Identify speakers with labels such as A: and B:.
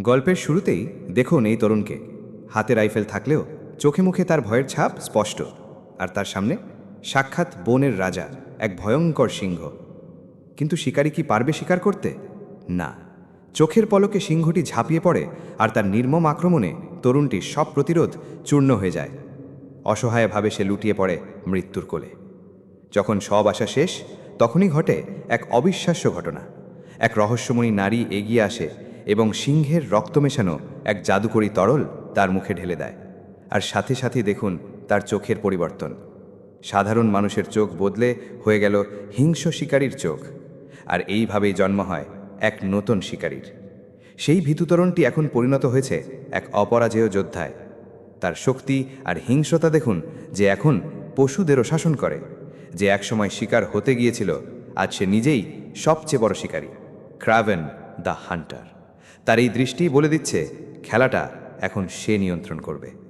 A: গল্পের শুরুতেই দেখুন এই তরুণকে। হাতে রাইফেল থাকলেও চোখে মুখে তার ভয়ের ছাপ স্পষ্ট, আর তার সামনে সাক্ষাৎ বনের রাজা, এক ভয়ঙ্কর সিংহ। কিন্তু শিকারী কি পারবে শিকার করতে? না। চোখের পলকে সিংহটি ঝাঁপিয়ে পড়ে, আর তার নির্মম আক্রমণে তরুণটির সব প্রতিরোধ চূর্ণ হয়ে যায়। অসহায়ভাবে সে লুটিয়ে পড়ে মৃত্যুর কোলে। যখন সব আশা শেষ, তখনই ঘটে এক অবিশ্বাস্য ঘটনা। এক রহস্যময়ী নারী এগিয়ে আসে এবং সিংহের রক্ত মেশানো এক জাদুকরী তরল তার মুখে ঢেলে দেয়। আর সাথে সাথে দেখুন তার চোখের পরিবর্তন। সাধারণ মানুষের চোখ বদলে হয়ে গেল হিংস্র শিকারীর চোখ। আর এইভাবেই জন্ম হয় এক নতুন শিকারীর। সেই ভীতুতরণটি এখন পরিণত হয়েছে এক অপরাজেয় যোদ্ধায়। তার শক্তি আর হিংস্রতা দেখুন যে এখন পশুদেরও শাসন করে, যে একসময় শিকার হতে গিয়েছিল, আজ সে নিজেই সবচেয়ে বড় শিকারী, ক্রাভেন দ্য হান্টার। তার এই দৃষ্টি বলে দিচ্ছে খেলাটা এখন সে নিয়ন্ত্রণ করবে।